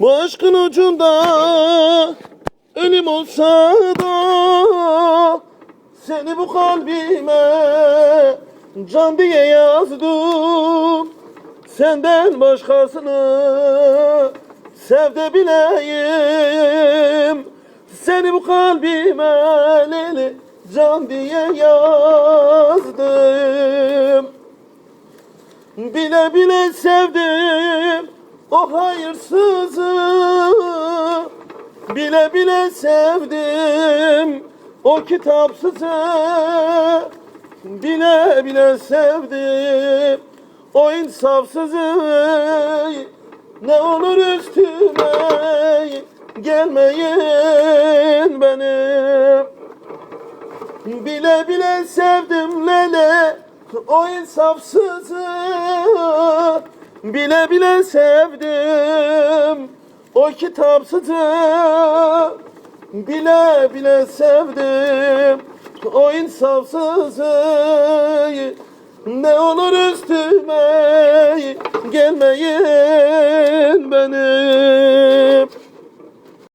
Bu aşkın ucunda ölüm olsa da Seni bu kalbime can diye yazdım. Senden başkasını sevde bileyim Seni bu kalbime leli can diye yazdım. Bile bile sevdim o hayırsızı Bile bile sevdim. O kitapsızı Bile bile sevdim. O insafsızı Ne olur üstüme gelmeyin benim. Bile bile sevdim lele o insafsızı Bile bile sevdim o kitapsızı. Bile bile sevdim o insafsızı. Ne olur üstüme gelmeyin benim